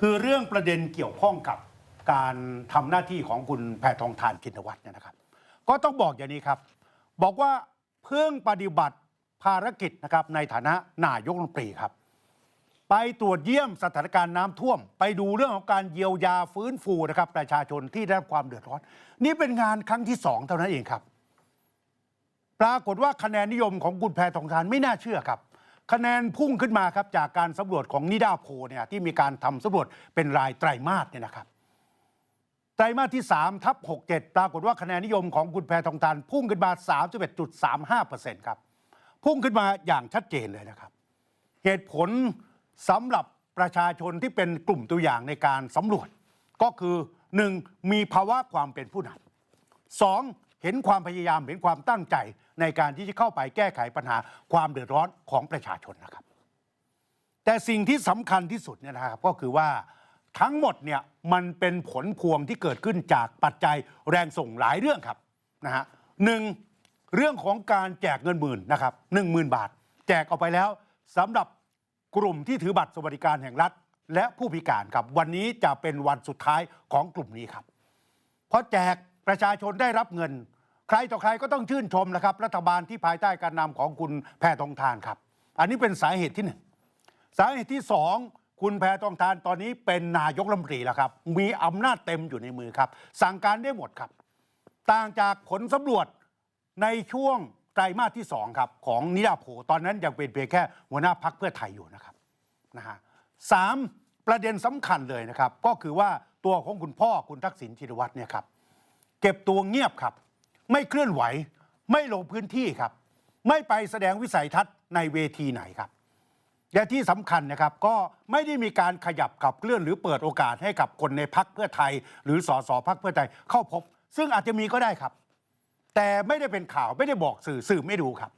คือเรื่องประเด็นเกี่ยวข้องกับการทำหน้าที่ของคุณแพทองทานชินวัตรเนี่ยนะครับ ก็ต้องบอกอย่างนี้ครับ บอกว่าเพิ่งปฏิบัติภารกิจนะครับในฐานะนายกรัฐมนตรีครับ ไปตรวจเยี่ยมสถานการณ์น้ำท่วม ไปดูเรื่องของการเยียวยาฟื้นฟูนะครับประชาชนที่ได้รับความเดือดร้อน นี่เป็นงานครั้งที่สองเท่านั้นเองครับ ปรากฏว่าคะแนนนิยมของคุณแพทองทานไม่น่าเชื่อครับ คะแนนพุ่งขึ้นมาครับจากการสำรวจของนิดาโพเนี่ยที่มีการทำสำรวจเป็นรายไตรมาสเนี่ยนะครับไตรมาสที่3ทับ67 ปรากฏว่าคะแนนนิยมของคุณแพทองทานพุ่งขึ้นมา31.35%ครับพุ่งขึ้นมาอย่างชัดเจนเลยนะครับ เหตุผลสำหรับประชาชนที่เป็นกลุ่มตัวอย่างในการสำรวจ ก็คือ 1. มีภาวะความเป็นผู้นำสอง เห็นความพยายามเห็นความตั้งใจในการที่จะเข้าไปแก้ไขปัญหาความเดือดร้อนของประชาชนนะครับ แต่สิ่งที่สำคัญที่สุดเนี่ยนะครับก็คือว่าทั้งหมดเนี่ยมันเป็นผลพวงที่เกิดขึ้นจากปัจจัยแรงส่งหลายเรื่องครับนะฮะหนึ่งเรื่องของการแจกเงินหมื่นนะครับหนึ่งหมื่นบาท แจกออกไปแล้วสำหรับกลุ่มที่ถือบัตรสวัสดิการแห่งรัฐ และผู้พิการครับวันนี้จะเป็นวันสุดท้ายของกลุ่มนี้ครับเพราะแจก ประชาชนได้รับเงิน ใครต่อใครก็ต้องชื่นชมนะครับ รัฐบาลที่ภายใต้การนำของคุณแพทองทานครับ อันนี้เป็นสาเหตุที่หนึ่งสาเหตุที่สองคุณแพทองทานตอนนี้เป็นนายกรัฐมนตรีแล้วครับ มีอำนาจเต็มอยู่ในมือครับ สั่งการได้หมดครับ ต่างจากผลสำรวจในช่วงไตรมาสที่สองครับของนิดาโพลตอนนั้นยังเป็นเพียงแค่หัวหน้าพักเพื่อไทยอยู่นะครับนะฮะสามประเด็นสำคัญเลยนะครับ ก็คือว่าตัวของคุณพ่อคุณทักษิณชินวัตรเนี่ยครับ เก็บตัวเงียบครับ ไม่เคลื่อนไหว ไม่ลงพื้นที่ครับ ไม่ไปแสดงวิสัยทัศน์ในเวทีไหนครับและที่สำคัญนะครับก็ไม่ได้มีการขยับขับเคลื่อนหรือเปิดโอกาสให้กับคนในพักเพื่อไทย หรือสสพักเพื่อไทยเข้าพบ ซึ่งอาจจะมีก็ได้ครับ แต่ไม่ได้เป็นข่าวไม่ได้บอกสื่อสื่อไม่ดูครับ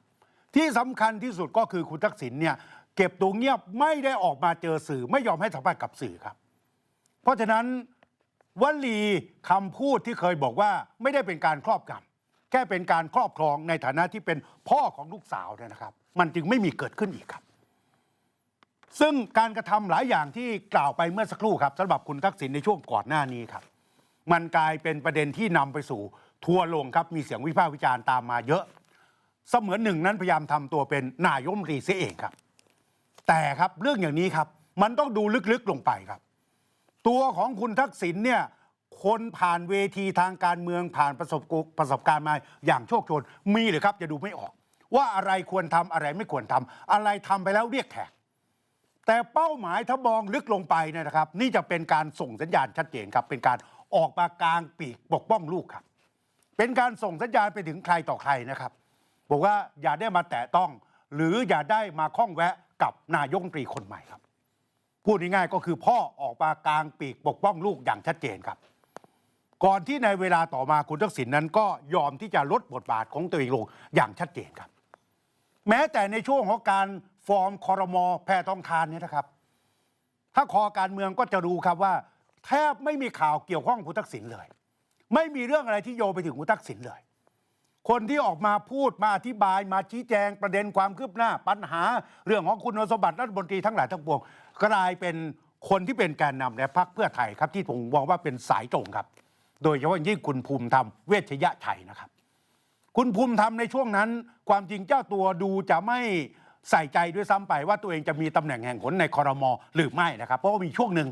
ที่สำคัญที่สุดก็คือคุณทักษิณเนี่ยเก็บตัวเงียบไม่ได้ออกมาเจอสื่อไม่ยอมให้สัมภาษณ์กับสื่อครับ เพราะฉะนั้น วลีคำพูดที่เคยบอกว่าไม่ได้เป็นการครอบงำแค่เป็นการครอบครองในฐานะที่เป็นพ่อของลูกสาวเนี่ยนะครับ มันจึงไม่มีเกิดขึ้นอีกครับ ซึ่งการกระทำหลายอย่างที่กล่าวไปเมื่อสักครู่ครับสำหรับคุณทักษิณในช่วงก่อนหน้านี้ครับ มันกลายเป็นประเด็นที่นำไปสู่ทัวร์ลงครับมีเสียงวิพากษ์วิจารณ์ตามมาเยอะ เสมือนหนึ่งนั้นพยายามทำตัวเป็นนายมรีเสียเองครับ แต่ครับเรื่องอย่างนี้ครับ มันต้องดูลึกๆลงไปครับ ตัวของคุณทักษิณเนี่ยคนผ่านเวทีทางการเมืองผ่านประสบกประสบการณ์มาอย่างโชคโชนมีหรือครับจะดูไม่ออก ว่าอะไรควรทำอะไรไม่ควรทำอะไรทำไปแล้วเรียกแขกแต่เป้าหมายถ้ามองลึกลงไปเนี่ยนะครับ นี่จะเป็นการส่งสัญญาณชัดเจนครับ เป็นการออกมากลางปีกปกป้องลูกครับ เป็นการส่งสัญญาณไปถึงใครต่อใครนะครับ บอกว่าอย่าได้มาแตะต้อง หรืออย่าได้มาข้องแวะกับนายกรัฐมนตรีคนใหม่ครับ พูดง่ายๆก็คือพ่อออกมากลางปีกปกป้องลูกอย่างชัดเจนครับ ก่อนที่ในเวลาต่อมาคุณทักษิณนั้นก็ยอมที่จะลดบทบาทของตัวเองลงอย่างชัดเจนครับ แม้แต่ในช่วงของการฟอร์มคอรมอแพทองทานเนี่ยนะครับ ถ้าคอการเมืองก็จะรู้ครับว่า แทบไม่มีข่าวเกี่ยวข้องคุณทักษิณเลย ไม่มีเรื่องอะไรที่โยงไปถึงคุณทักษิณเลยคนที่ออกมาพูดมาอธิบายมาชี้แจงประเด็นความคืบหน้า ปัญหาเรื่องของคุณสมบัติรัฐมนตรีทั้งหลายทั้งปวง กลายเป็นคนที่เป็นแกนนำในพรรคเพื่อไทยครับ ที่ผมมองว่าเป็นสายตรงครับ โดยเฉพาะยิ่งคุณภูมิธรรมเวชยชัยนะครับ คุณภูมิธรรมในช่วงนั้น ความจริงเจ้าตัวดูจะไม่ใส่ใจด้วยซ้ำไปว่าตัวเองจะมีตำแหน่งแห่งหนในคอรมอหรือไม่นะครับ เพราะว่ามีช่วงหนึ่ง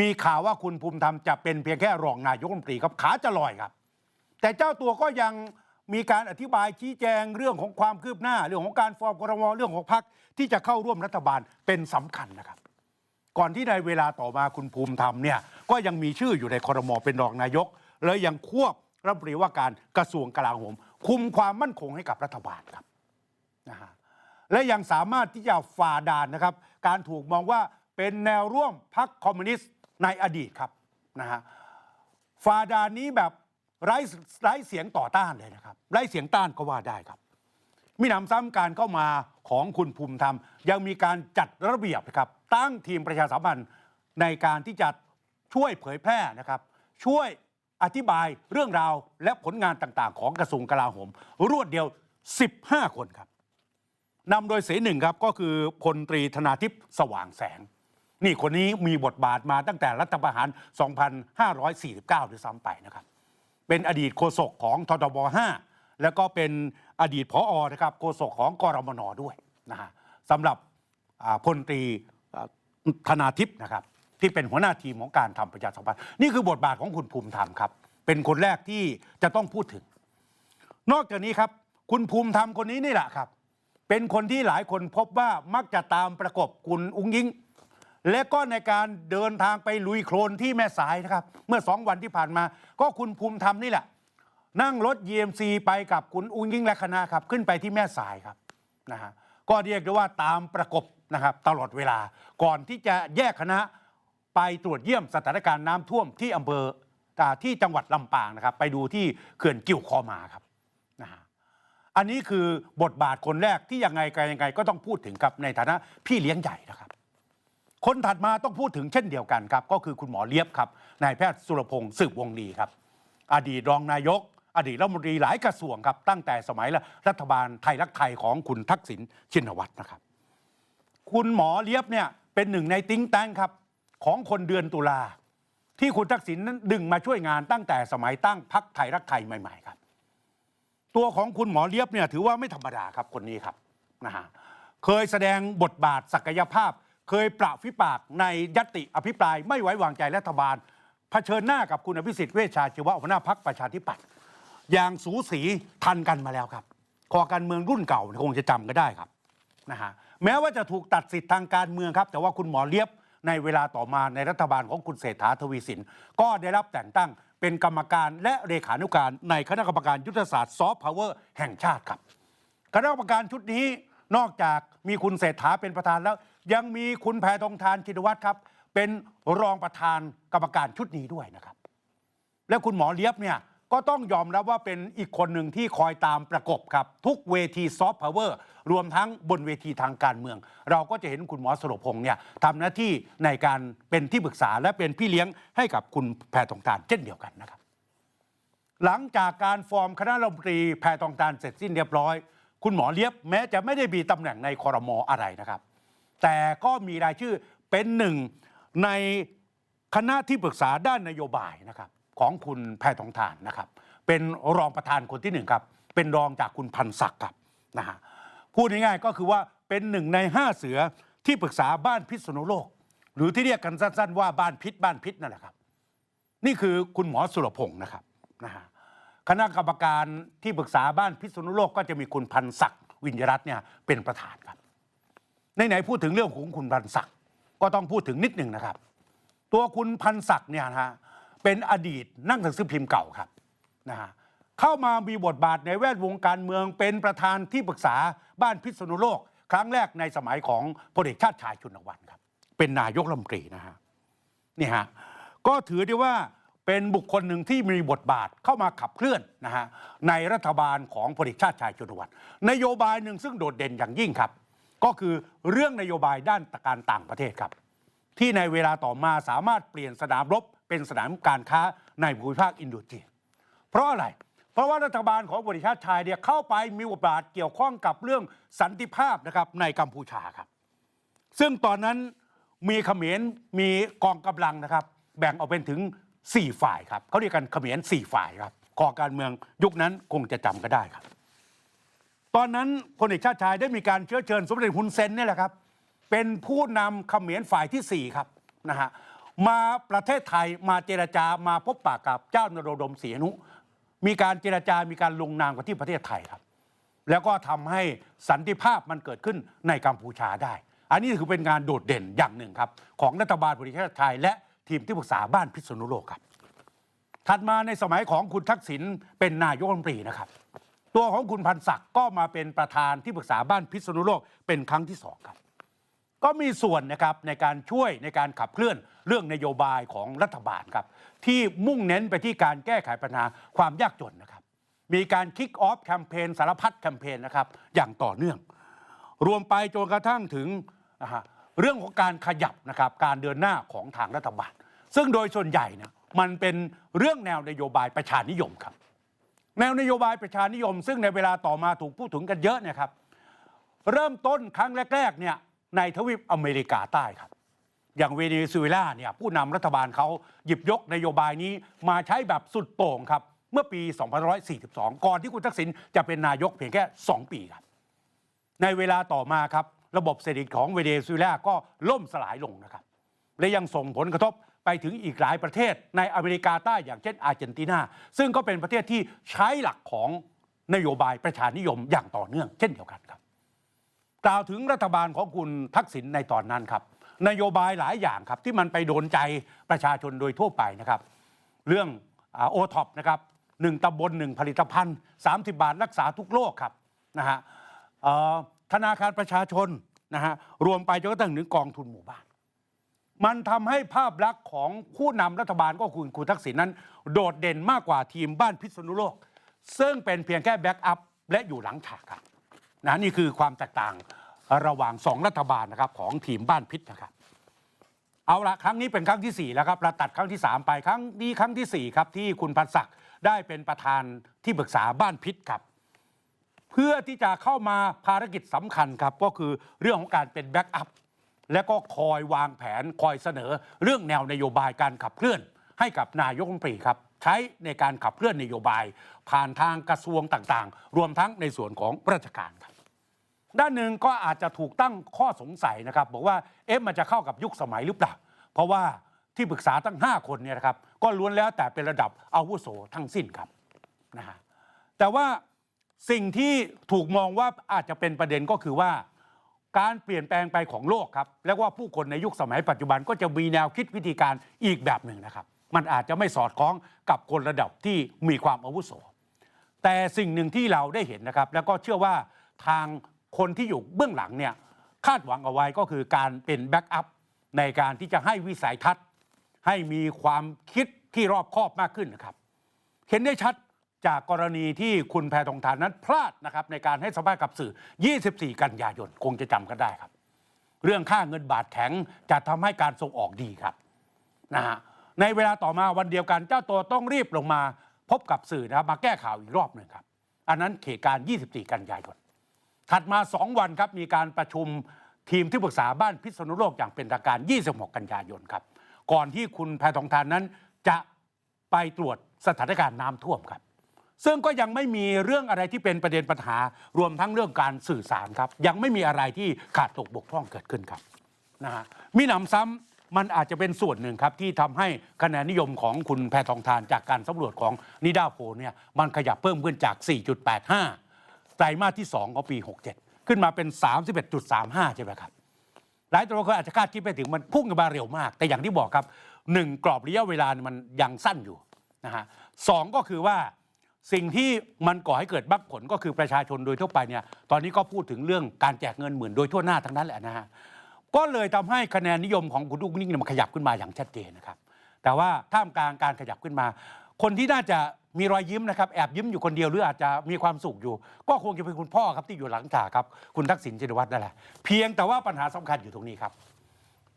มีข่าวว่าคุณภูมิธรรมจะเป็นเพียงแค่รองนายกรัฐมนตรีครับขาจะลอยครับ แต่เจ้าตัวก็ยัง มีการอธิบายชี้แจงเรื่องของความคืบหน้า เรื่องของการฟอร์มคอรมเรื่องของพรรคที่จะเข้าร่วมรัฐบาลเป็นสำคัญนะครับ ก่อนที่ในเวลาต่อมาคุณภูมิธรรมเนี่ยก็ยังมีชื่ออยู่ในคอรมเป็นรองนายก และยังควบรัฐมนตรีว่าการกระทรวงกลาโหม คุมความมั่นคงให้กับรัฐบาลครับนะฮะและยังสามารถที่จะฝ่าด่านนะครับ การถูกมองว่าเป็นแนวร่วมพรรคคอมมิวนิสต์ในอดีตครับนะฮะฝ่าด่านนี้แบบ ไร้ไร้เสียงต่อต้านเลยนะครับไร้เสียงต้านก็ว่าได้ครับ มีหนำซ้ำการเข้ามาของคุณภูมิธรรม ยังมีการจัดระเบียบนะครับตั้งทีมประชาสัมพันธ์ในการที่จะช่วยเผยแพร่นะครับ ช่วยอธิบายเรื่องราวและผลงานต่างๆ ของกระทรวงกลาโหม รวดเดียว 15 คนครับนำโดยเสหนึ่งครับก็คือพลตรีธนาทิพย์สว่างแสง นี่คนนี้มีบทบาทมาตั้งแต่รัฐประหาร 2549ด้วยซ้ำไปนะครับ เป็นอดีตโฆษกของททบ5แล้วก็เป็นอดีตผออนะครับโฆษกของกรมนด้วยนะฮะสำหรับพลตรีธนาทิพย์นะครับ ที่เป็นหัวหน้าทีมของการทำประชาสัมพันธ์นี่คือบทบาทของคุณภูมิธรรมครับ เป็นคนแรกที่จะต้องพูดถึง นอกจากนี้ครับ คุณภูมิธรรมคนนี้นี่แหละครับ เป็นคนที่หลายคนพบว่ามักจะตามประกบคุณอุ้งยิง และก็ในการเดินทางไปลุยโคลนที่แม่สายนะครับ เมื่อสองวันที่ผ่านมา ก็คุณภูมิธรรมนี่แหละ นั่งรถ GMC ไปกับคุณอุ้งยิ่งและคณะครับ ขึ้นไปที่แม่สายครับนะฮะก็เรียกได้ว่าตามประกบนะครับตลอดเวลาก่อนที่จะแยกคณะไปตรวจเยี่ยมสถานการณ์น้ำท่วมที่อำเภออ่ที่จังหวัดลำปางนะครับ ไปดูที่เขื่อนกิ่วคอมาครับนะฮะอันนี้คือบทบาทคนแรกที่ยังไงกันยังไงก็ต้องพูดถึงครับในฐานะพี่เลี้ยงใหญ่นะครับ คนถัดมาต้องพูดถึงเช่นเดียวกันครับ ก็คือคุณหมอเลียบครับนายแพทย์สุรพงศ์สืบวงดีครับ อดีตรองนายก อดีตรัฐมนตรีหลายกระทรวงครับ ตั้งแต่สมัยรัฐบาลไทยรักไทยของคุณทักษิณชินวัตรนะครับ คุณหมอเลียบเนี่ยเป็นหนึ่งในติ้งแตงครับของคนเดือนตุลาที่คุณทักษิณนั้นดึงมาช่วยงานตั้งแต่สมัยตั้งพักไทยรักไทยใหม่ๆครับ ตัวของคุณหมอเลียบเนี่ยถือว่าไม่ธรรมดาครับคนนี้ครับนะฮะเคยแสดงบทบาทศักยภาพ เคยประฟิปากในยติอภิปรายไม่ไว้วางใจรัฐบาลเผชิญหน้ากับคุณอภิสิทธิ์เวชชาชีวะหัวหน้าพักประชาธิปัตย์อย่างสูสีทันกันมาแล้วครับคอการเมืองรุ่นเก่าคงจะจำก็ได้ครับนะฮะแม้ว่าจะถูกตัดสิทธิ์ทางการเมืองครับ แต่ว่าคุณหมอเลียบในเวลาต่อมาในรัฐบาลของคุณเศรษฐาทวีสิน ก็ได้รับแต่งตั้งเป็นกรรมการและเลขานุการในคณะกรรมการยุทธศาสตร์ซอฟต์พาวเวอร์แห่งชาติครับ คณะกรรมการชุดนี้นอกจากมีคุณเศรษฐาเป็นประธานแล้ว ยังมีคุณแพทองทานชินวัตรครับ เป็นรองประธานกรรมการชุดนี้ด้วยนะครับ และคุณหมอเลียบเนี่ยก็ต้องยอมรับว่าเป็นอีกคนหนึ่งที่คอยตามประกบครับ ทุกเวทีซอฟต์พาวเวอร์รวมทั้งบนเวทีทางการเมือง เราก็จะเห็นคุณหมอสรพงษ์เนี่ยทำหน้าที่ในการเป็นที่ปรึกษาและเป็นพี่เลี้ยงให้กับคุณแพทองทานเช่นเดียวกันนะครับ หลังจากการฟอร์มคณะรัฐมนตรีแพทองทานเสร็จสิ้นเรียบร้อย คุณหมอเลียบแม้จะไม่ได้มีตำแหน่งในคอรมออะไรนะครับ แต่ก็มีรายชื่อเป็นหนึ่งในคณะที่ปรึกษาด้านนโยบายนะครับของคุณแพทองทานนะครับ เป็นรองประธานคนที่หนึ่งครับ เป็นรองจากคุณพันศักดิ์ครับนะฮะพูดง่ายๆก็คือว่าเป็นหนึ่งในห้าเสือที่ปรึกษาบ้านพิษณุโลก หรือที่เรียกกันสั้น ๆ ว่าบ้านพิษบ้านพิษนั่นแหละครับ นี่คือคุณหมอสุรพงศ์นะครับนะฮะคณะกรรมการที่ปรึกษาบ้านพิษณุโลกก็จะมีคุณพันศักดิ์วิญญรัตน์เนี่ยเป็นประธานครับ ไหนๆพูดถึงเรื่องของคุณพันศักดิ์ก็ต้องพูดถึงนิดหนึ่งนะครับ ตัวคุณพันศักดิ์เนี่ยนะฮะเป็นอดีตนั่งหนังสือพิมพ์เก่าครับนะฮะเข้ามามีบทบาทในแวดวงการเมืองเป็นประธานที่ปรึกษาบ้านพิษณุโลก ครั้งแรกในสมัยของพลเอกชาติชายชุนวันครับ เป็นนายกรัฐมนตรีนะฮะนี่ฮะก็ถือได้ว่าเป็นบุคคลหนึ่งที่มีบทบาทเข้ามาขับเคลื่อนนะฮะในรัฐบาลของพลเอกชาติชายชุนวัตรนโยบายหนึ่งซึ่งโดดเด่นอย่างยิ่งครับ ก็คือเรื่องนโยบายด้านการต่างประเทศครับ ที่ในเวลาต่อมาสามารถเปลี่ยนสนามรบเป็นสนามการค้าในภูมิภาคอินโดจีนเพราะอะไร เพราะว่ารัฐบาลของบริชาติชายเนี่ยเข้าไปมีบทบาทเกี่ยวข้องกับเรื่องสันติภาพนะครับในกัมพูชาครับ ซึ่งตอนนั้นมีเขมรมีกองกำลังนะครับ แบ่งออกเป็นถึง 4 ฝ่ายครับเขาเรียกกันเขมร4ฝ่ายครับกอการเมืองยุคนั้นคงจะจำก็ได้ครับ ตอนนั้นพลเอกชาติชายได้มีการเชื้อเชิญสมเด็จฮุนเซนเนี่ยแหละครับ เป็นผู้นำเขมรฝ่ายที่ 4 ครับนะฮะมาประเทศไทยมาเจรจามาพบปะกับเจ้านโรดมศรีนุ มีการเจรจามีการลงนามกันที่ประเทศไทยครับ แล้วก็ทำให้สันติภาพมันเกิดขึ้นในกัมพูชาได้ อันนี้ถือเป็นงานโดดเด่นอย่างหนึ่งครับ ของรัฐบาลบริชาติไทยและทีมที่ปรึกษาบ้านพิษณุโลกครับ ถัดมาในสมัยของคุณทักษิณเป็นนายกรัฐมนตรีนะครับ ตัวของคุณพันศักดิ์ก็มาเป็นประธานที่ปรึกษาบ้านพิษณุโลกเป็นครั้งที่สองครับ ก็มีส่วนนะครับในการช่วยในการขับเคลื่อนเรื่องนโยบายของรัฐบาลครับ ที่มุ่งเน้นไปที่การแก้ไขปัญหาความยากจนนะครับ มีการคิกออฟแคมเปญสารพัดแคมเปญนะครับอย่างต่อเนื่อง รวมไปจนกระทั่งถึงอ่าฮะเรื่องของการขยับนะครับการเดินหน้าของทางรัฐบาล ซึ่งโดยส่วนใหญ่นะมันเป็นเรื่องแนวนโยบายประชานิยมครับ แนวนโยบายประชานิยม ซึ่งในเวลาต่อมาถูกพูดถึงกันเยอะเนยครับ เริ่มต้นครั้งแรกๆเนี่ยในทวีปอเมริกาใต้ครับ อย่างเวเนซุเอลาเนี่ยผู้นำรัฐบาลเขาหยิบยกนโยบายนี้มาใช้แบบสุดโต่งครับ เมื่อปี 2542 ก่อนที่คุณทักษิณจะเป็นนายกเพียงแค่ 2 ปีครับ ในเวลาต่อมาครับ ระบบเศรษฐกิจของเวเนซุเอลาก็ล่มสลายลงนะครับ และยังส่งผลกระทบ ไปถึงอีกหลายประเทศในอเมริกาใต้อย่างเช่นอาร์เจนตินา ซึ่งก็เป็นประเทศที่ใช้หลักของนโยบายประชานิยมอย่างต่อเนื่อง เช่นเดียวกันครับ กล่าวถึงรัฐบาลของคุณทักษิณในตอนนั้นครับ นโยบายหลายอย่างครับที่มันไปโดนใจประชาชนโดยทั่วไปนะครับ เรื่องโอท็อปนะครับหนึ่งตำบลหนึ่งผลิตภัณฑ์ 30 บาทรักษาทุกโรคครับนะฮะธนาคารประชาชนนะฮะรวมไปจนกระทั่งถึงกองทุนหมู่บ้าน มันทำให้ภาพลักษณ์ของผู้นำรัฐบาลก็คุณคุณทักษิณนั้น โดดเด่นมากกว่าทีมบ้านพิษณุโลก ซึ่งเป็นเพียงแค่แบ็กอัพและอยู่หลังฉากครับนะนี่คือความแตกต่างระหว่างสองรัฐบาลนะครับของทีมบ้านพิษนะครับ เอาละครั้งนี้เป็นครั้งที่ 4 แล้วครับเราตัดครั้งที่ 3 ไปครั้งนี้ครั้งทีสี่4 ครับที่คุณพันศักดิ์ได้เป็นประธานที่ปรึกษาบ้านพิษครับ เพื่อที่จะเข้ามาภารกิจสำคัญครับก็คือเรื่องของการเป็นแบ็กอัพ และก็คอยวางแผนคอยเสนอเรื่องแนวนโยบายการขับเคลื่อน ให้กับนายกรัฐมนตรีครับ ใช้ในการขับเคลื่อนนโยบาย ผ่านทางกระทรวงต่างๆ รวมทั้งในส่วนของราชการครับ ด้านหนึ่งก็อาจจะถูกตั้งข้อสงสัยนะครับ บอกว่าเอ๊ะมันจะเข้ากับยุคสมัยหรือเปล่า เพราะว่าที่ปรึกษาตั้ง 5 คนเนี่ยนะครับ ก็ล้วนแล้วแต่เป็นระดับอาวุโสทั้งสิ้นครับนะฮะแต่ว่าสิ่งที่ถูกมองว่าอาจจะเป็นประเด็นก็คือว่า การเปลี่ยนแปลงไปของโลกครับ และว่าผู้คนในยุคสมัยปัจจุบันก็จะมีแนวคิดวิธีการอีกแบบหนึ่งนะครับ มันอาจจะไม่สอดคล้องกับคนระดับที่มีความอาวุโส แต่สิ่งหนึ่งที่เราได้เห็นนะครับ แล้วก็เชื่อว่าทางคนที่อยู่เบื้องหลังเนี่ยคาดหวังเอาไว้ก็คือการเป็นแบ็กอัพในการที่จะให้วิสัยทัศน์ ให้มีความคิดที่รอบคอบมากขึ้นนะครับ เห็นได้ชัด จากกรณีที่คุณแพทองทานนั้นพลาดนะครับในการให้สัมภาษณ์กับสื่อ 24 กันยายน คงจะจำกันได้ครับ เรื่องค่าเงินบาทแข็งจะทำให้การส่งออกดีครับนะฮะในเวลาต่อมาวันเดียวกันเจ้าตัวต้องรีบลงมาพบกับสื่อนะครับมาแก้ข่าวอีกรอบหนึ่งครับ อันนั้นเขตการ 24 กันยายน ถัดมา 2 วันครับ มีการประชุมทีมที่ปรึกษาบ้านพิษณุโลกอย่างเป็นทางการ 26 กันยายนครับ ก่อนที่คุณแพทองทานนั้นจะไปตรวจสถานการณ์น้ำท่วมครับ ซึ่งก็ยังไม่มีเรื่องอะไรที่เป็นประเด็นปัญหา รวมทั้งเรื่องการสื่อสารครับ ยังไม่มีอะไรที่ขาดตกบกพร่องเกิดขึ้นครับนะฮะมีหนำซ้ำมันอาจจะเป็นส่วนหนึ่งครับ ที่ทำให้คะแนนนิยมของคุณแพทองทานจากการสำรวจของนิดาโพเนี่ยมันขยับเพิ่มขึ้นจาก 4.85 ไตรมาสที่ 2 ของปี 67 ขึ้นมาเป็น 31.35 ใช่ไหมครับหลายตัวคนอาจจะคาดคิดไปถึงมันพุ่งกันมาเร็วมาก แต่อย่างที่บอกครับหนึ่งกรอบระยะเวลามันยังสั้นอยู่นะฮะสองก็คือว่า สิ่งที่มันก่อให้เกิดบักผลก็คือประชาชนโดยทั่วไปเนี่ยตอนนี้ก็พูดถึงเรื่องการแจกเงินหมื่นโดยทั่วหน้าทั้งนั้นแหละนะฮะก็เลยทำให้คะแนนนิยมของคุณลูกนิ่งเนี่ยมันขยับขึ้นมาอย่างชัดเจนนะครับ แต่ว่าท่ามกลางการขยับขึ้นมา คนที่น่าจะมีรอยยิ้มนะครับแอบยิ้มอยู่คนเดียวหรืออาจจะมีความสุขอยู่ ก็คงจะเป็นคุณพ่อครับที่อยู่หลังฉากครับคุณทักษิณชินวัตรนั่นแหละเพียงแต่ว่าปัญหาสำคัญอยู่ตรงนี้ครับ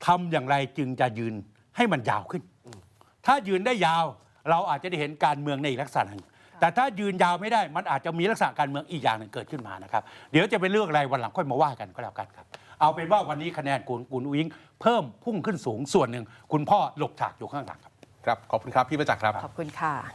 ทำอย่างไรจึงจะยืนให้มันยาวขึ้น ถ้ายืนได้ยาวเราอาจจะได้เห็นการเมืองในอีกลักษณะหนึ่ง แต่ถ้ายืนยาวไม่ได้มันอาจจะมีลักษณะการเมืองอีกอย่างหนึ่งเกิดขึ้นมานะครับ เดี๋ยวจะเป็นเรื่องอะไรวันหลังค่อยมาว่ากันก็แล้วกันครับ เอาเป็นว่าวันนี้คะแนนคุณคุณอุ้งอิงเพิ่มพุ่งขึ้นสูงส่วนหนึ่งคุณพ่อหลบฉากอยู่ข้างหลังครับ ครับ ขอบคุณครับ พี่ประจักษ์ครับ ขอบคุณค่ะ